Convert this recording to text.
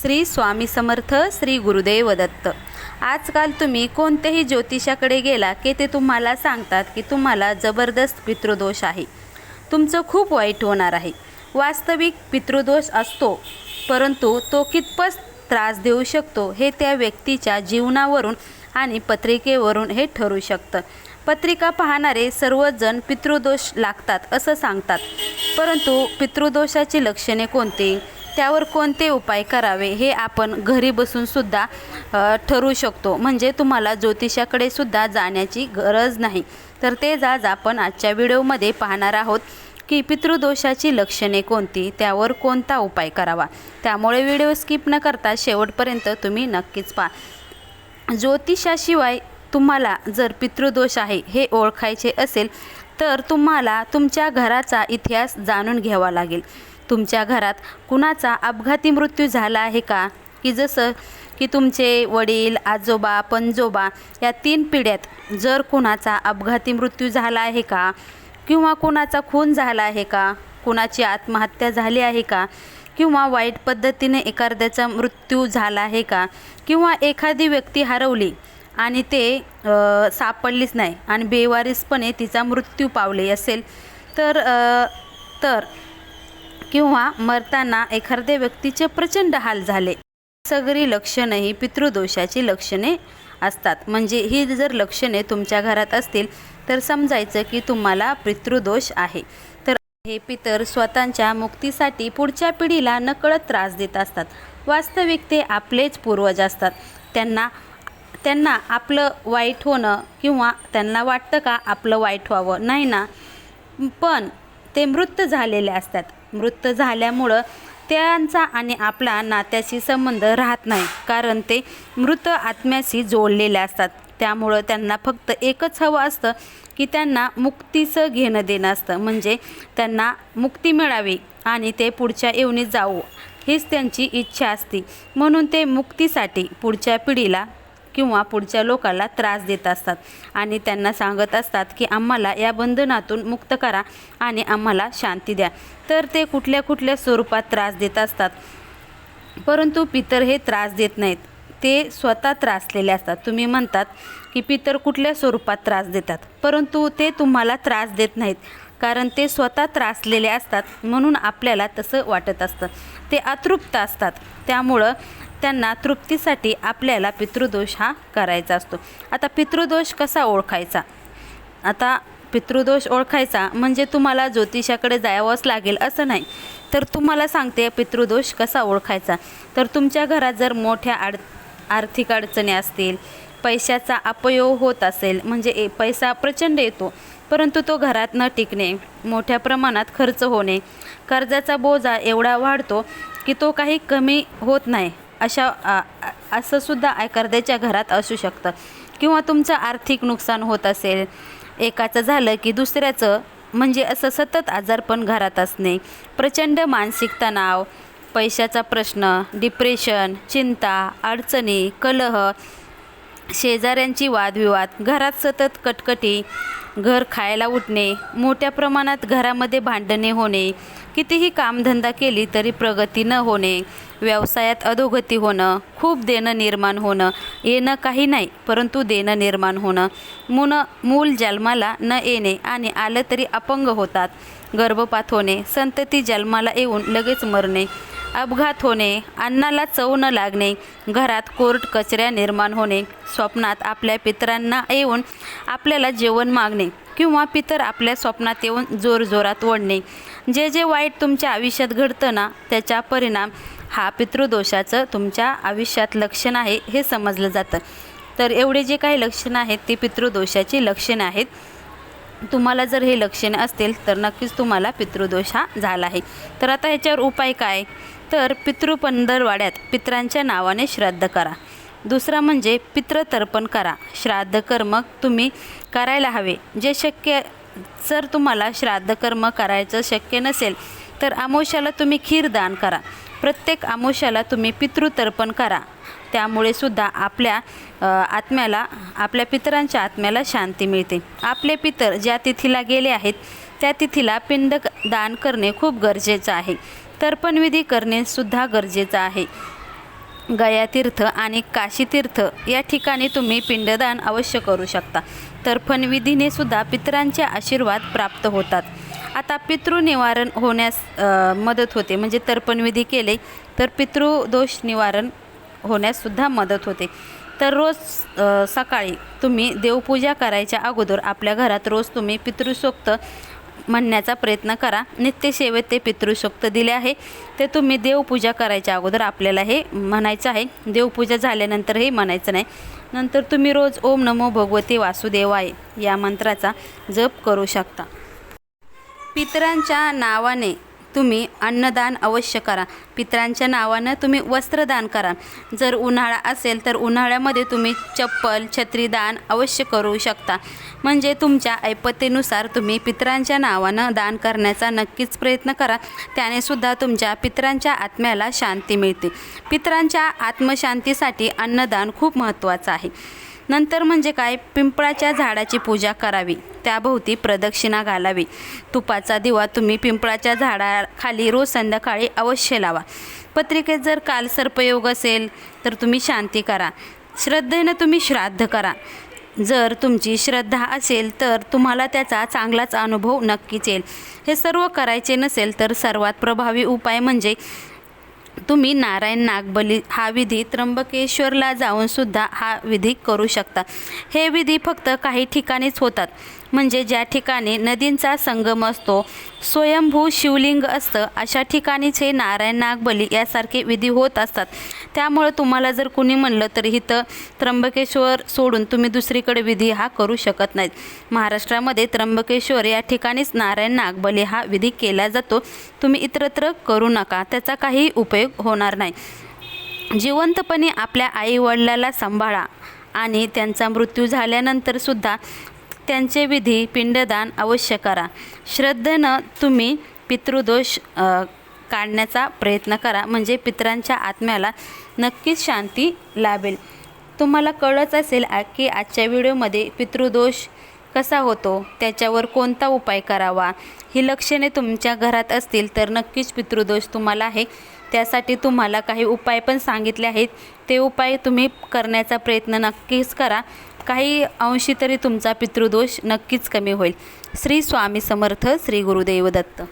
श्री स्वामी समर्थ श्री गुरुदेव दत्त. आजकाल तुम्ही कोणत्याही ज्योतिषाकडे गेला की ते तुम्हाला सांगतात की तुम्हाला जबरदस्त पितृदोष आहे. तुमचं खूप वाईट होणार आहे. वास्तविक पितृदोष असतो परंतु तो कितपत त्रास देऊ शकतो हे त्या व्यक्तीच्या जीवनावरून आणि पत्रिकेवरून हे ठरू शकतं. पत्रिका पाहणारे सर्वजण पितृदोष लागतात असं सांगतात. परंतु पितृदोषाची लक्षणे कोणती? त्यावर कोणते उपाय करावे हे आपण घरी बसून सुद्धा ठरवू शकतो. म्हणजे तुम्हाला ज्योतिषाकडे सुद्धा जाण्याची गरज नाही. तर तेच आज आपण आजच्या व्हिडिओमध्ये पाहणार आहोत की पितृदोषाची लक्षणे कोणती त्यावर कोणता उपाय करावा. त्यामुळे व्हिडिओ स्किप न करता शेवटपर्यंत तुम्ही नक्कीच पहा. ज्योतिषाशिवाय तुम्हाला जर पितृदोष आहे हे ओळखायचे असेल तर तुम्हाला तुमच्या घराचा इतिहास जाणून घ्यावा लागेल. तुमच्या घरात कुणाचा अपघाती मृत्यू झाला आहे का? की जसं की तुमचे वडील आजोबा पणजोबा या तीन पिढ्यात जर कुणाचा अपघाती मृत्यू झाला आहे का? किंवा कुणाचा खून झाला आहे का? कुणाची आत्महत्या झाली आहे का? किंवा वाईट पद्धतीने एखाद्याचा मृत्यू झाला आहे का? किंवा एखादी व्यक्ती हरवली आणि ते सापडलीच नाही आणि बेवारीसपणे तिचा मृत्यू पावले असेल तर तर किंवा मरताना एखाद्या व्यक्तीचे प्रचंड हाल झाले. सगळी लक्षणं ही पितृदोषाची लक्षणे असतात. म्हणजे ही जर लक्षणे तुमच्या घरात असतील तर समजायचं की तुम्हाला पितृदोष आहे. तर हे पितर स्वतःच्या मुक्तीसाठी पुढच्या पिढीला नकळत त्रास देत असतात. वास्तविक ते आपलेच पूर्वज असतात. त्यांना त्यांना आपलं वाईट होणं किंवा त्यांना वाटतं का आपलं वाईट व्हावं? नाही ना. पण ते मृत झालेले असतात. मृत झाल्यामुळं त्यांचा आणि आपला नात्याशी संबंध राहत नाही. कारण ते मृत आत्म्याशी जोडलेले असतात. त्यामुळं त्यांना फक्त एकच हवं असतं की त्यांना मुक्तीचं घेणं देणं असतं. म्हणजे त्यांना मुक्ती मिळावी आणि ते पुढच्या येवणीत जावं. हीच त्यांची इच्छा असते. म्हणून ते मुक्तीसाठी पुढच्या पिढीला किंवा पुढच्या लोकाला त्रास देत असतात. आणि त्यांना सांगत असतात की आम्हाला या बंधनातून मुक्त करा आणि आम्हाला शांती द्या. तर ते कुठल्या कुठल्या स्वरूपात त्रास देत असतात. परंतु पितर हे त्रास देत नाहीत. ते स्वतः त्रासलेले असतात. तुम्ही म्हणतात की पितर कुठल्या स्वरूपात त्रास देतात? परंतु ते तुम्हाला त्रास देत नाहीत. कारण ते स्वतः त्रासलेले असतात म्हणून आपल्याला तसं वाटत असतं. ते अतृप्त असतात. त्यामुळं त्यांना तृप्तीसाठी आपल्याला पितृदोष हा करायचा असतो. आता पितृदोष कसा ओळखायचा? आता पितृदोष ओळखायचा म्हणजे तुम्हाला ज्योतिषाकडे जावंच लागेल असं नाही. तर तुम्हाला सांगते पितृदोष कसा ओळखायचा? तर तुमच्या घरात जर मोठ्या आड आर्थिक अडचणी असतील पैशाचा अपयोग होत असेल म्हणजे ए पैसा प्रचंड येतो परंतु तो घरात न टिकणे मोठ्या प्रमाणात खर्च होणे कर्जाचा बोजा एवढा वाढतो की तो काही कमी होत नाही. अशा असंसुद्धा आ- असं सुद्धा घरात असू शकतं. किंवा तुमचं आर्थिक नुकसान होत असेल एकाचं झालं की दुसऱ्याचं म्हणजे असं सतत आजारपण घरात असणे. प्रचंड मानसिक तणाव पैशाचा प्रश्न डिप्रेशन चिंता अडचणी कलह शेजाऱ्यांची वादविवाद घरात सतत कटकटी घर खायला उठणे मोठ्या प्रमाणात घरामध्ये भांडणे होणे कितीही कामधंदा केली तरी प्रगती न होणे व्यवसायात अधोगती होणं खूप देणं निर्माण होणं येणं काही नाही परंतु देणं निर्माण होणं. मुन मूल जन्माला न येणे आणि आलं तरी अपंग होतात. गर्भपात होणे संतती जन्माला येऊन लगेच मरणे. अपघात होणे अन्नाला चव न लागणे घरात कोर्ट कचऱ्या निर्माण होणे स्वप्नात आपल्या पितरांना येऊन आपल्याला जेवण मागणे किंवा पितर आपल्या स्वप्नात येऊन जोरजोरात ओढणे. जे जे वाईट तुमच्या आयुष्यात घडतं ना त्याचा परिणाम हा पितृदोषाचं तुमच्या आयुष्यात लक्षण आहे हे समजलं जातं. तर एवढे जे काही लक्षणं आहेत ती पितृदोषाची लक्षणं आहेत. तुम्हाला जर हे लक्षणे असतील तर नक्कीच तुम्हाला पितृदोष हा झाला आहे. तर आता ह्याच्यावर उपाय काय? तर पितृपंधरवाड्यात पित्रांच्या नावाने श्राद्ध करा. दुसरा म्हणजे पितृतर्पण करा. श्राद्ध कर्म तुम्ही करायला हवे. जे शक्य जर तुम्हाला श्राद्ध कर्म करायचं शक्य नसेल तर आमोशाला तुम्ही खीर दान करा. प्रत्येक आमुष्याला तुम्ही पितृतर्पण करा. त्यामुळे सुद्धा आपल्या आत्म्याला आपल्या पितरांच्या आत्म्याला शांती मिळते. आपले पितर ज्या तिथीला गेले आहेत त्या तिथीला पिंड दान करणे खूप गरजेचं आहे. तर्पणविधी करणे सुद्धा गरजेचं आहे. गयातीर्थ आणि काशीतीर्थ या ठिकाणी तुम्ही पिंडदान अवश्य करू शकता. तर्पणविधीने सुद्धा पितरांचे आशीर्वाद प्राप्त होतात. आता पितृनिवारण होण्यास मदत होते. म्हणजे तर्पणविधी केले तर पितृदोष निवारण होण्याससुद्धा मदत होते. तर रोज सकाळी तुम्ही देवपूजा करायच्या अगोदर आपल्या घरात रोज तुम्ही पितृसोक्त म्हणण्याचा प्रयत्न करा. नित्यसेवेत ते पितृसोक्त दिले आहे. ते तुम्ही देवपूजा करायच्या अगोदर आपल्याला हे म्हणायचं आहे. देवपूजा झाल्यानंतर हे म्हणायचं नाही. नंतर तुम्ही रोज ओम नमो भगवते वासुदेवाय या मंत्राचा जप करू शकता. पितरांच्या नावाने तुम्ही अन्नदान अवश्य करा. पितरांच्या नावानं तुम्ही वस्त्रदान करा. जर उन्हाळा असेल तर उन्हाळ्यामध्ये तुम्ही चप्पल छत्रीदान अवश्य करू शकता. म्हणजे तुमच्या ऐपतेनुसार तुम्ही पितरांच्या नावानं दान करण्याचा नक्कीच प्रयत्न करा. त्याने सुद्धा तुमच्या पितरांच्या आत्म्याला शांती मिळते. पितरांच्या आत्मशांतीसाठी अन्नदान खूप महत्त्वाचं आहे. नंतर म्हणजे काय? पिंपळाच्या झाडाची पूजा करावी. त्याभोवती प्रदक्षिणा घालावी. तुपाचा दिवा तुम्ही पिंपळाच्या झाडाखाली रोज संध्याकाळी अवश्य लावा. पत्रिकेत जर काल सर्पयोग असेल तर तुम्ही शांती करा. श्रद्धेनं तुम्ही श्राद्ध करा. जर तुमची श्रद्धा असेल तर तुम्हाला त्याचा चांगलाच अनुभव नक्कीच येईल. हे सर्व करायचे नसेल तर सर्वात प्रभावी उपाय म्हणजे तुम्ही नारायण नागबली हा विधी त्र्यंबकेश्वरला जाऊन सुद्धा हा विधी करू शकता. हे विधी फक्त काही ठिकाणीच होतात. म्हणजे ज्या ठिकाणी नदींचा संगम असतो स्वयंभू शिवलिंग असतं अशा ठिकाणीच हे नारायण नागबली यासारखे विधी होत असतात. त्यामुळं तुम्हाला जर कुणी म्हणलं तर इथं त्र्यंबकेश्वर सोडून तुम्ही दुसरीकडे विधी हा करू शकत नाहीत. महाराष्ट्रामध्ये त्र्यंबकेश्वर या ठिकाणीच नारायण नागबली हा विधी केला जातो. तुम्ही इतरत्र करू नका त्याचा काही उपयोग होणार नाही. जिवंतपणे आपल्या आईवडिलाला सांभाळा आणि त्यांचा मृत्यू झाल्यानंतरसुद्धा त्यांचे विधी पिंडदान अवश्य करा. श्रद्धेनं तुम्ही पितृदोष काढण्याचा प्रयत्न करा. म्हणजे पितरांच्या आत्म्याला नक्कीच शांती लाभेल. तुम्हाला कळत असेल की आजच्या व्हिडिओमध्ये पितृदोष कसा होतो? त्याच्यावर कोणता उपाय करावा? ही लक्षणे तुमच्या घरात असतील तर नक्कीच पितृदोष तुम्हाला आहे. त्यासाठी तुम्हाला काही उपाय पण सांगितले आहेत. ते उपाय तुम्ही करण्याचा प्रयत्न नक्कीच करा. काही अंशी तरी तुमचा पितृदोष नक्कीच कमी होईल. श्री स्वामी समर्थ श्री गुरुदेव दत्त.